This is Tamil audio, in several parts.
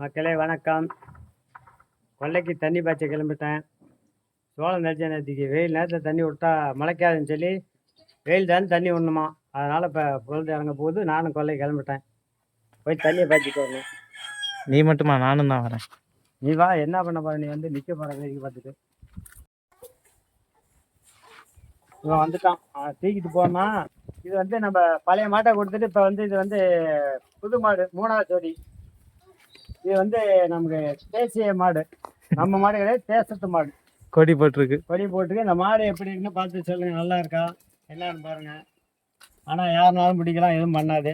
மக்களே வணக்கம். கொல்லைக்கு தண்ணி பாய்ச்ச கிளம்பிட்டேன். சோளம் நினச்ச நேற்றுக்கு வெயில் நேரத்தில் தண்ணி விட்டா முளைக்காதுன்னு சொல்லி வெயில் தான் தண்ணி விடணுமா? அதனால் இப்போ பொழுது இறங்க போகுது. நானும் கொல்லை கிளம்பிட்டேன். போய் தண்ணியை பாய்ச்சிட்டு வரணும். நீ மட்டுமா? நானும் தான் வரேன். நீ வா என்ன பண்ண போற? நீ வந்து நிற்க போகிற வேடிக்கை பார்த்துட்டு. இவன் வந்துட்டான். தூக்கிட்டு போனா இது வந்து நம்ம பழைய மாட்டை கொடுத்துட்டு இப்போ வந்து இது வந்து புது மாடு மூணாவது ஜோடி. இது வந்து நமக்கு தேசிய மாடு. நம்ம மாடு கிடையாது தேசத்து மாடு. கொடி போட்டிருக்கு. கொடி போட்டுருக்கு. இந்த மாடு எப்படி இருக்குன்னு பார்த்து சொல்லுங்க. நல்லா இருக்கா? என்னன்னு பாருங்க. ஆனால் யாருனாலும் பிடிக்கலாம் எதுவும் பண்ணாது.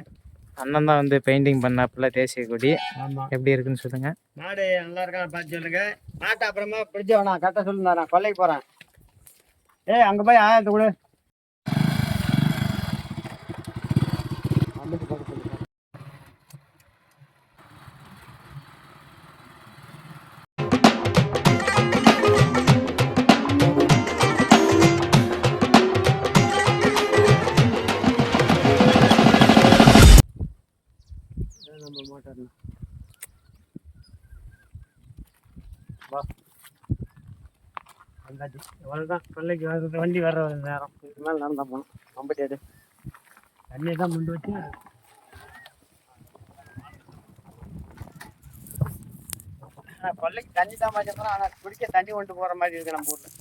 அண்ணன் தான் வந்து பெயிண்டிங் பண்ணாப்புல தேசிய கொடி. ஆமாம் எப்படி இருக்குன்னு சொல்லுங்க. மாடு நல்லா இருக்கான்னு பார்த்து சொல்லுங்க. மாட்டை அப்புறமா பிடிச்ச வேணாம் கட்ட சொல்லுங்க நான் கொல்லைக்கு போகிறேன் ஏய் அங்கே போய் ஆயிரத்து கொடு. வா. வந்தாச்சு. அவ்வளோதான் பிள்ளைக்கு வர்றது வண்டி வர்ற ஒரு நேரம். இதுக்கு மேலே நடந்தா போகணும் ரொம்ப முடியாது தண்ணியை தான் முண்டு வச்சு. ஆனா, தண்ணி தான் மாதிரி ஆனால் குடிக்க தண்ணி கொண்டு போகிற மாதிரி இருக்குது நம்ம ஊரில்.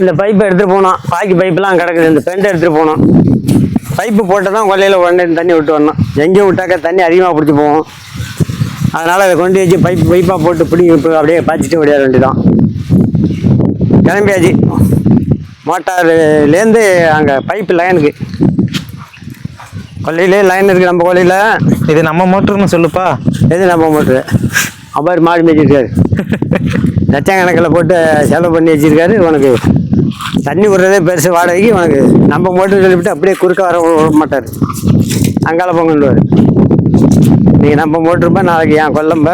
இந்த பைப்பை எடுத்துகிட்டு போனோம். பாக்கி பைப்பெலாம் கிடக்குது. இந்த பெண்டை எடுத்துகிட்டு போனோம். பைப்பு போட்டு தான் கொல்லையில் உடனே தண்ணி விட்டு வரணும். எங்கேயும் விட்டாக்க தண்ணி அதிகமாக பிடிச்சி போகும். அதனால் அதை கொண்டு வச்சு பைப் பைப்பாக போட்டு பிடிங்கி அப்படியே பாய்ச்சிட்டு விளையாட வேண்டியதான் கிளம்பியாச்சு. மோட்டார்லேருந்து அங்கே பைப்பு லைனுக்கு கொல்லையிலே லைன் இருக்குது நம்ம கொல்லையில் இது நம்ம மோட்டர்னு சொல்லுப்பா. எது நம்ம மோட்ரு அவர் மாடு மேய்ச்சிருக்காரு. லட்சக்கணக்கில் போட்டு செலவு பண்ணி வச்சிருக்காரு. உனக்கு தண்ணி விடுறதே பெருசு வாடகைக்கு உனக்கு. நம்ம மோட்டர் சொல்லிவிட்டு அப்படியே குறுக்க வர விட மாட்டார். அங்கால பொங்கல்வார் நீங்கள் நம்ம மோட்டருப்பா நாளைக்கு என் கொல்லம்ப.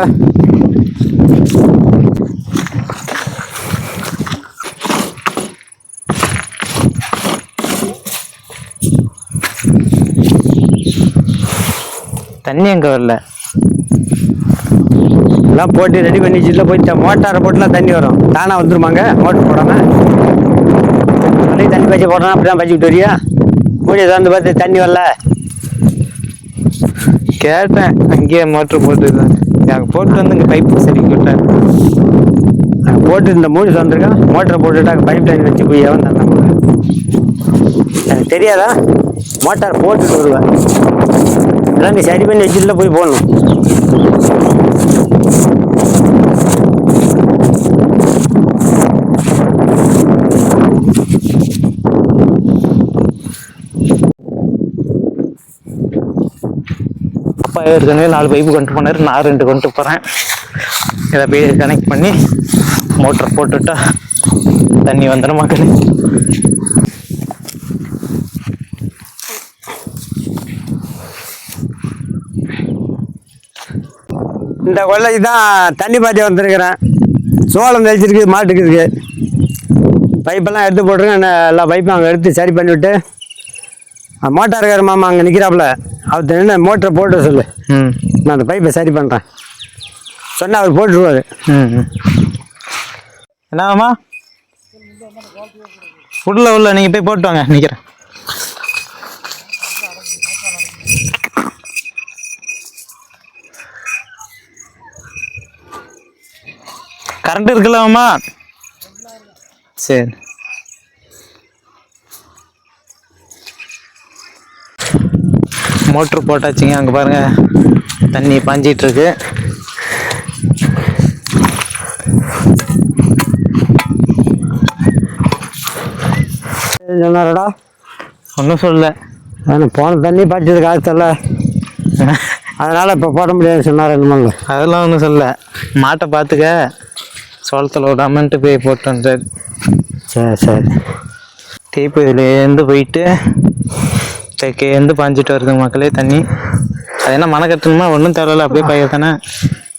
தண்ணி எங்க வரல? எல்லாம் போட்டு ரெடி பண்ணி வச்சுட்டு போய் மோட்டாரை போட்டுலாம் தண்ணி வரும். தானாக வந்துருமாங்க? மோட்டர் போடாமல் தண்ணி பச்சை போடுறோம் அப்படி தான் பச்சிக்கிட்டு வரியா? மூடியை திறந்து பார்த்து தண்ணி வரல. கேட்டேன் அங்கேயே மோட்டர் போட்டு அங்கே போட்டு வந்து இங்கே பைப்பு சரி விட்டேன் அங்க போட்டு இந்த மூடி திறந்துருக்கான் மோட்டரை போட்டுட்டா பைப் லைன் வச்சு போய் எவன் தந்தான் எனக்கு தெரியாதா? மோட்டார் போட்டுட்டு வருவேன். எல்லாம் சரி பண்ணி வச்சுட்டு போய் போடணும். அப்பா ஏற்கனவே நாலு பைப்பு கொண்டு போனார். நான் ரெண்டு கொண்டு போகிறேன் இதை போய் கனெக்ட் பண்ணி மோட்டர் போட்டுட்டா தண்ணி வந்துடும் மக்களே. இந்த கொல்லைக்கு தான் தண்ணி பாய்ச்சி வந்திருக்கிறேன். சோளம் தெளிச்சிருக்கு மாட்டுக்கு இருக்கு. பைப்பெல்லாம் எடுத்து போட்டுருங்க. எல்லா பைப்பும் அங்கே எடுத்து சரி பண்ணிவிட்டு. மோட்டார்கார மாமா அங்கே நிற்கிறாப்புல அவர் நின்று மோட்டரை போட்டு சொல்லு. ம். நான் அந்த பைப்பை சரி பண்ணுறேன் சொன்னால் அவர் போட்டுருவார். என்னம்மா? உள்ள உள்ள நீங்கள் போய் போட்டு வாங்க நிற்கிறேன் கரண்ட் இருக்கலாமா சரி. மோட்ரு போட்டாச்சுங்க அங்கே பாருங்க. தண்ணி பாஞ்சிட்டு இருக்கு சொன்னாரடா ஒன்றும் சொல்லல. நான் போன தண்ணி பாய்ச்சது காய்ச்சல அதனால் இப்போ போட முடியாதுன்னு சொன்னார் என்னமோங்க அதெல்லாம் ஒன்றும் சொல்லல. மாட்டை பார்த்துக்க சோளத்தில் விடாமன்ட்டு போய் போட்டு வந்தார் சரி சரி. இதுலேருந்து போயிட்டு தெற்கேருந்து பாஞ்சிட்டு வருதுங்க மக்களே தண்ணி. அது என்ன மனை கட்டணுமா? ஒன்றும் தேவையில்ல அப்படியே பயிர் தானே?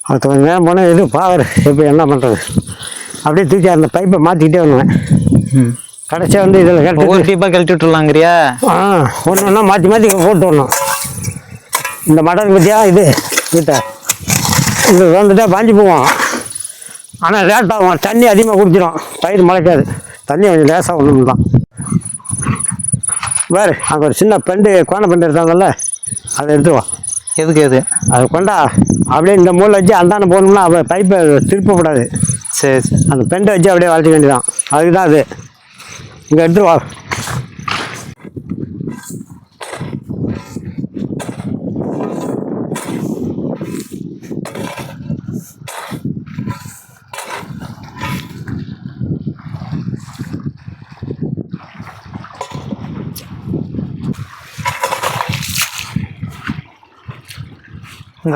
அது கொஞ்சம் நேரம் போனால் எது பாவர் இப்போ என்ன பண்ணுறது அப்படியே தூக்கி அந்த பைப்பை மாற்றிக்கிட்டே வருவேன். கடைசியாக வந்து இதில் கட்டி ஒவ்வொரு டீப்பாக கழட்டி விட்டுலாங்கிறியா ஆ ஒன்று ஒன்றா மாற்றி மாற்றி போட்டு வரணும் இந்த மட்டன் பற்றியா இது? கிட்ட இது வந்துட்டா பாஞ்சு போவோம். ஆனால் லேட் ஆகும். தண்ணி அதிகமாக குடிச்சிடும் பயிர் முளைக்காது. தண்ணி கொஞ்சம் லேசாக ஒன்றும் தான் வேறு அங்கே ஒரு சின்ன பெண்டு கோண பெண்டு எடுத்தாங்கல்ல அதை எடுத்துருவோம் எதுக்கு எது? அதை கொண்டா அப்படியே இந்த மூளை வச்சு அந்தாண்ட போகணும்னா அவள் பைப்பை திருப்பக்கூடாது. சரி சரி. அந்த பெண்டை வச்சு அப்படியே வளர்த்திக்க வேண்டியதான் அதுக்கு தான் அது. இங்கே எடுத்துருவா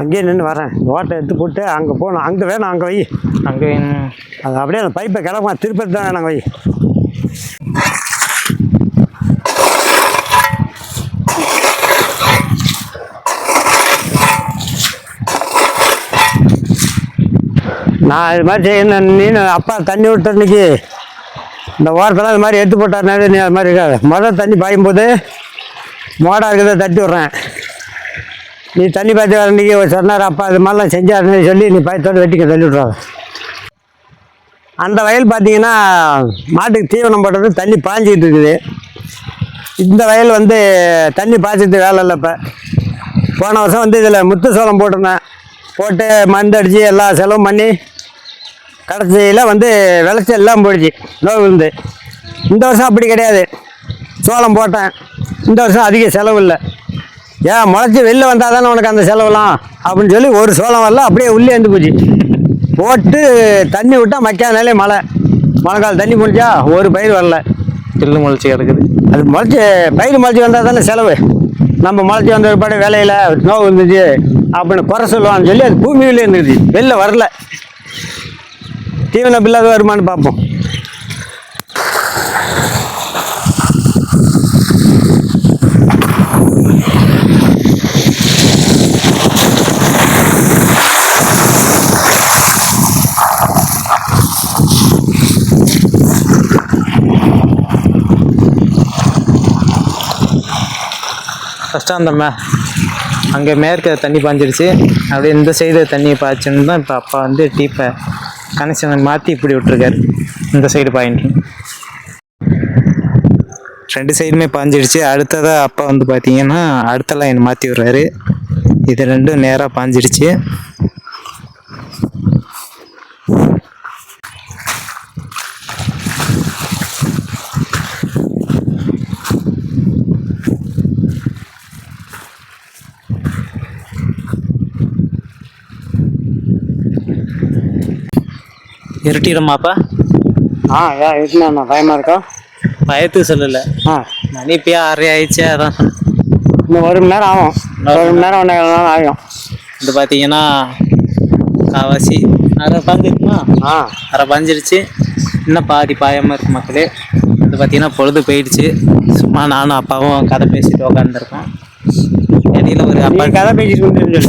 அங்கேயே நின்று வரேன். ஓட்டை எடுத்து போட்டு அங்கே போகணும். அங்கே வேணும் அங்கே வை. அங்கே அது அப்படியே அந்த பைப்பை கிளம்ப திருப்பதி தான் வேணாங்க வை. நான் இது மாதிரி செய்யணும். நீ அப்பா தண்ணி விட்ட அன்னைக்கு இந்த ஓரத்தில் இது மாதிரி எடுத்து போட்டாருனாவே நீ அது மாதிரி இருக்காது. முதல் தண்ணி பாயும் போது மோடா இருக்கிறத தட்டி விட்றேன். நீ தண்ணி பார்த்து வர அன்னைக்கு சொன்னார். அப்பா இது மாதிரிலாம் செஞ்சாருன்னு சொல்லி நீ பயத்தோடு வெட்டிக்க சொல்லி விட்றாரு அந்த வயல் பார்த்தீங்கன்னா மாட்டுக்கு தீவனம் போடுறது தண்ணி பாஞ்சிக்கிட்டு இருக்குது. இந்த வயல் வந்து தண்ணி பாய்ச்சிட்டு வேலை இல்லை இப்போ. போன வருஷம் வந்து இதில் முத்து சோளம் போட்டிருந்தேன். போட்டு மருந்து அடித்து எல்லா செலவும் பண்ணி கடைசியில் வந்து விளைச்சல் எல்லாம் போயிடுச்சு நோய் விழுந்து. இந்த வருஷம் அப்படி கிடையாது. சோளம் போட்டேன். இந்த வருஷம் அதிக செலவு இல்லை. ஏன் முளைச்சி வெளில வந்தால் தானே உனக்கு அந்த செலவுலாம் அப்படின்னு சொல்லி ஒரு சோளம் வரல அப்படியே உள்ளே இருந்து போச்சு. போட்டு தண்ணி விட்டால் மக்கானாலே மழை. மழை காலம் தண்ணி முடிஞ்சா ஒரு பயிர் வரல. பில்லு முளைச்சி கிடக்குது. அது முளைச்சி பயிர் முளைச்சி வந்தால் தானே செலவு. நம்ம முளைச்சி வந்த பிற்பாடு வேலையில் நோவு இருந்துச்சு அப்படின்னு குறை சொல்லுவான்னு சொல்லி அது பூமியிலே இருந்துச்சு வெளில வரல. தீவன பில்லாத வருமானு பார்ப்போம். ஃபஸ்ட்டு அந்த மே அங்கே மேற்க தண்ணி பாஞ்சிருச்சு. அப்படியே இந்த சைடு தண்ணி பாய்ச்சுன்னு தான் இப்போ அப்பா வந்து டீப்பை கனெக்ஷனை மாற்றி இப்படி விட்டுருக்காரு. இந்த சைடு பாயிண்ட்டு ரெண்டு சைடுமே பாஞ்சிடுச்சு அடுத்ததாக அப்பா வந்து பார்த்தீங்கன்னா அடுத்த லைன் மாற்றி விடுறாரு. இது ரெண்டும் நேராக பாஞ்சிடுச்சு இருட்டிடுமாப்பா? ஆ ஏன் இருக்குண்ணா பயமாக இருக்கா? பயத்துக்கு சொல்லலை. ஆ. மணி இப்பயே ஆறரை ஆயிடுச்சு அதான். இன்னும் ஒரு மணி நேரம் ஆகும். ஒரு மணி நேரம் ஒன்றே நேரம் ஆகும். இது பார்த்தீங்கன்னா காவாசி. அரை பாஞ்சிருக்குமா ஆ. அரை பாஞ்சிருச்சு. இன்னும் பாதி பாயாமல் இருக்கு மக்களே. இது பார்த்தீங்கன்னா பொழுது போயிடுச்சு. சும்மா நானும் அப்பாவும் கதை பேசிட்டு உக்காந்துருக்கோம். இடையில ஒரு அப்பா கதை பேசிட்டு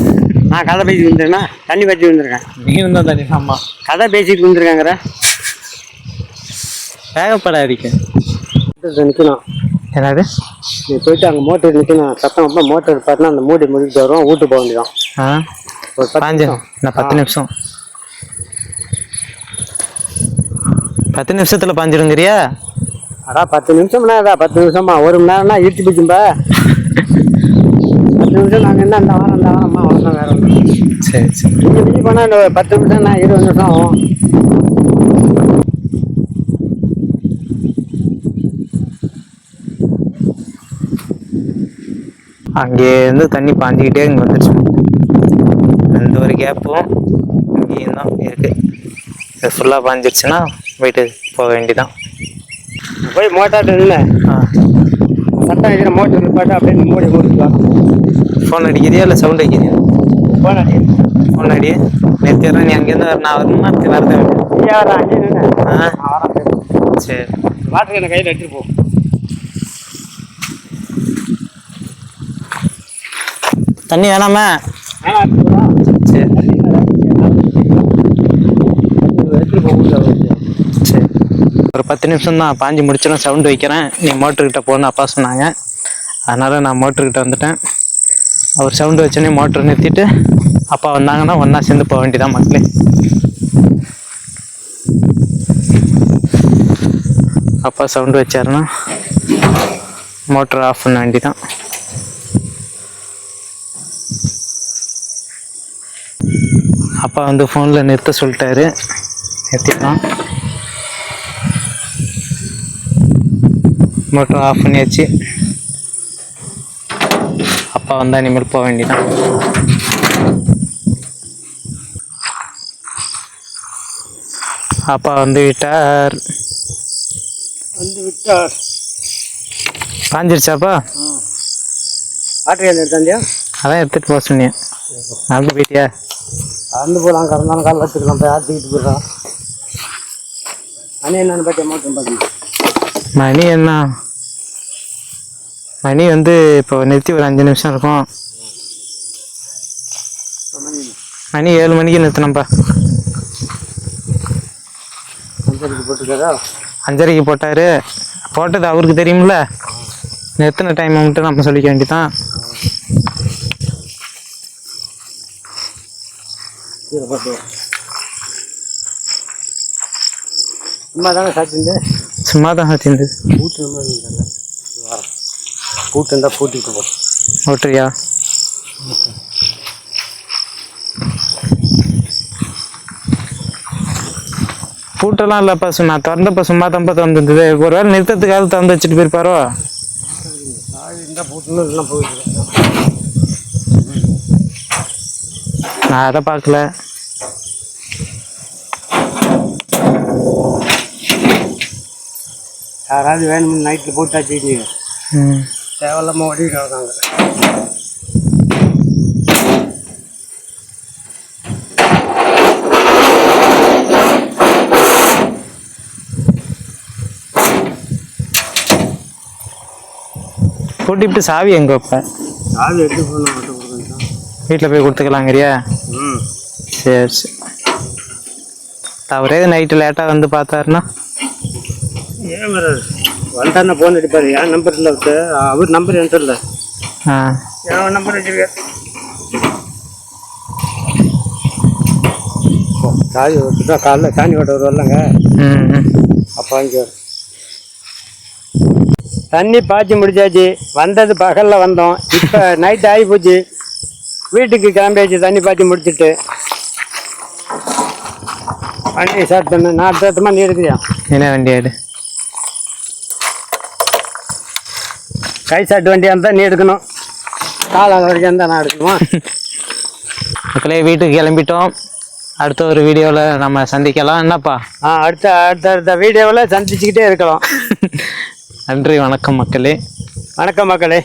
நான் கதை பேசிட்டு வந்துருக்கேன்னா தண்ணி பற்றி வந்திருக்கேன். நீங்களும் தான் தண்ணி ஆமா. கதை பேசிட்டு வந்துருக்காங்கிற. வேகப்படாதீங்க. நிற்கணும் என்னது? நீ போயிட்டு அங்கே மோட்டர் நிற்கணும் சத்தம் அப்போ மோட்டர் பார்த்தா அந்த மூடி முடிச்சுட்டு வருவோம். வீட்டு போக வேண்டியதான் ஆ? ஒரு பாஞ்சு. நான் பத்து நிமிஷம். பத்து நிமிஷத்துல பாஞ்சிருங்கிறியா? அடா பத்து நிமிஷம்னா அதா பத்து நிமிஷமா? ஒரு மணி நேரம்னா இழுத்து பத்து நிமிஷம் நாங்கள் என்ன அந்த வாரம் அந்த வாரம்மா அவ்வளோதான் வேற ஒன்று சரி சரி. மிஞ்சி மிஞ்சி போனால் இந்த பத்து நிமிஷம்னா இருபது நிமிஷம். ஆகும் அங்கேருந்து தண்ணி பாஞ்சிக்கிட்டே இங்கே வந்துருச்சு. எந்த ஒரு கேப்பும் இங்கேயும் தான் இருக்கு. இது ஃபுல்லாக பாஞ்சிருச்சுன்னா போயிட்டு போக வேண்டியதான் போய் மோட்டார் இல்லை ஆ. சட்டம் வைக்கிற மோட்டர் நிப்பாட்டு அப்படியே மூடி கொடுத்துக்கலாம் ஃபோன் அடிக்கிறியா இல்லை சவுண்ட் அடிக்கிறியா போன அடி ஃபோன் அடி நேற்று நீ அங்கேருந்து வர நான் வரணுமா வரதான் ஐயா அங்கே நின்று சரி. வாட்டர் என்ன கையில் எடுத்துட்டு போ. தண்ணி வேணாமா? வேணாம் எடுத்துட்டு வா. சரி எடுத்துட்டு போக ஒரு பத்து நிமிஷம் தான் பாஞ்சு முடிச்சிடும் சவுண்டு வைக்கிறேன். நீ மோட்டர்கிட்ட போகணுன்னு அப்பா சொன்னாங்க. அதனால் நான் மோட்டர்கிட்ட வந்துட்டேன். அவர் சவுண்டு வச்சோடனே மோட்டர் நிறுத்திட்டு அப்பா வந்தாங்கன்னா ஒன்றா சேர்ந்து போக வேண்டியதான் மக்களே. அப்பா சவுண்டு வச்சாருன்னா மோட்டர் ஆஃப் பண்ண வேண்டிதான் அப்பா வந்து ஃபோனில் நிறுத்த சொல்லிட்டாரு. நிறுத்திக்கலாம் மோட்டர் ஆஃப் பண்ணியாச்சு. அப்பா வந்தால் இனிமேல் போக வேண்டியதான் அப்பா வந்து விட்டார். வந்து விட்டார். காஞ்சிருச்சாப்பா? ஆட்டு எடுத்தாந்தியா அதான் எடுத்துகிட்டு போக சொன்னேன். நடந்து போயிட்டியா? அறந்து போகலாம் கறந்தாலும் கால் வச்சுக்கலாம் போய் ஆட்டிக்கிட்டு போயிடலாம். அண்ணே என்னன்னு பார்த்து மாட்டோம் பார்த்தீங்க மணி என்ன மணி வந்து இப்போ நிறுத்தி ஒரு அஞ்சு நிமிஷம் இருக்கும். மணி ஏழு மணிக்கு நிறுத்தினப்பா அஞ்சரைக்கு போட்டுருக்காரா? அஞ்சரைக்கு போட்டார். போட்டது அவருக்கு தெரியும்ல. நிறுத்தின டைமை மட்டும் நம்ம சொல்லிக்க கீழே போட்டு சும்மா தான் சேர்ந்து பூட்டு பூட்டு இருந்தால் பூட்டிட்டு போ ஓட்டுறியா? பூட்டெல்லாம் இல்லைப்பா சும்மா திறந்தப்ப சும்மா தம்பா திறந்துருந்தது. ஒரு வேளை நிறுத்தத்துக்காக திறந்து வச்சுட்டு போயிருப்பாரோ? போயிட்டு நான் அதை பார்க்கல. யாராவது வேணும்னு நைட்டில் போட்டாச்சு ம். தேவையில்லாமல் ஓடிட்டு இருக்காங்க பூட்டிவிட்டு சாவி எங்கே வைப்பேன் சாவி எடுத்து கொடுக்கணும் வீட்டில் போய் கொடுத்துக்கலாங்கிறியா ம். சரி சரி. அவரே நைட்டு லேட்டாக வந்து பார்த்தாருன்னா? அடிப்பார். என் நம்பர் இல்லை அவர்கிட்ட அவர் நம்பர் என்கிட்ட இல்லை ஆ. என் நம்பர் சாவி ஓட்டுட்டா காலைல சாணி ஓட்ட வருவாங்க. அப்போ வாங்கிக்கோ தண்ணி பாய்ச்சி முடிச்சாச்சு. வந்தது பகலில் வந்தோம். இப்போ நைட் ஆகி போச்சு. வீட்டுக்கு கிளம்பியாச்சு. தண்ணி பாய்ச்சி முடிச்சிட்டு. வண்டி ஸ்டார்ட் பண்ணு. நான் அடுத்த நீ எடுக்கிறியா? என்ன வண்டி ஆடு? கை சாட்டு வண்டியாக இருந்தால் நீ எடுக்கணும். காலம் வரைக்கும் இருந்தால் நான் எடுக்கணுமா? மக்களே வீட்டுக்கு கிளம்பிட்டோம். அடுத்த ஒரு வீடியோவில் நம்ம சந்திக்கலாம். என்னப்பா? ஆ அடுத்த அடுத்த அடுத்த வீடியோவில் சந்திச்சுக்கிட்டே இருக்கலாம். நன்றி வணக்கம் மக்களே. வணக்கம் மக்களே.